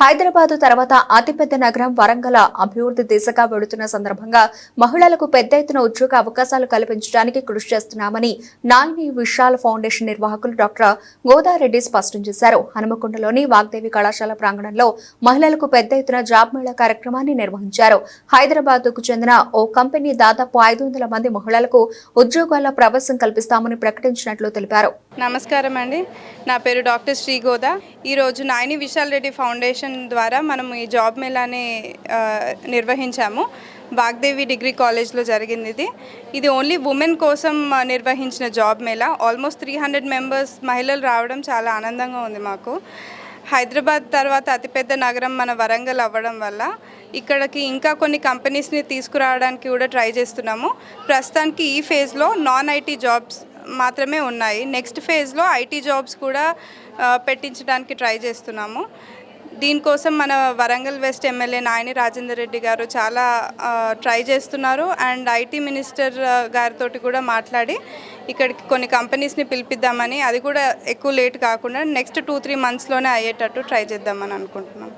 హైదరాబాద్ తర్వాత అతిపెద్ద నగరం వరంగల్ అభివృద్ధి దిశగా వెడుతున్న సందర్భంగా మహిళలకు పెద్ద ఎత్తున ఉద్యోగ అవకాశాలు కల్పించడానికి కృషి చేస్తున్నామని నాయని విశాల్ ఫౌండేషన్ నిర్వాహకులు డాక్టర్ గోదారెడ్డి స్పష్టం చేశారు. హనుమకొండలోని వాగ్దేవి కళాశాల ప్రాంగణంలో మహిళలకు పెద్ద ఎత్తున జాబ్ మేళా కార్యక్రమాన్ని నిర్వహించారు. హైదరాబాద్కు చెందిన ఓ కంపెనీ దాదాపు ఐదు వందల మంది మహిళలకు ఉద్యోగాల ప్రవేశం కల్పిస్తామని ప్రకటించినట్లు తెలిపారు. నమస్కారం అండి. నా పేరు డాక్టర్ శ్రీగోద ఈరోజు నాయని విశాల్ రెడ్డి ఫౌండేషన్ ద్వారా మనం ఈ జాబ్ మేళాని నిర్వహించాము. వాగ్దేవి డిగ్రీ కాలేజ్లో జరిగింది ఇది ఇది ఓన్లీ ఉమెన్ కోసం నిర్వహించిన job mela. Almost three hundred members మహిళలు రావడం చాలా ఆనందంగా ఉంది మాకు. హైదరాబాద్ తర్వాత అతిపెద్ద నగరం మన వరంగల్ అవ్వడం వల్ల ఇక్కడికి ఇంకా కొన్ని కంపెనీస్ని తీసుకురావడానికి కూడా ట్రై చేస్తున్నాము. ప్రస్తుతానికి ఈ ఫేజ్లో నాన్ ఐటీ జాబ్స్ మాత్రమే ఉన్నాయి. నెక్స్ట్ ఫేజ్లో ఐటీ జాబ్స్ కూడా పెట్టించడానికి ట్రై చేస్తున్నాము. దీనికోసం మన వరంగల్ వెస్ట్ ఎమ్మెల్యే నాయని రాజేందర్ రెడ్డి గారు చాలా ట్రై చేస్తున్నారు. అండ్ ఐటీ మినిస్టర్ గారితో కూడా మాట్లాడి ఇక్కడికి కొన్ని కంపెనీస్ని పిలిపిద్దామని అది కూడా ఎక్కువ లేట్ కాకుండా నెక్స్ట్ టూ త్రీ మంత్స్లోనే అయ్యేటట్టు ట్రై చేద్దామని అనుకుంటున్నాం.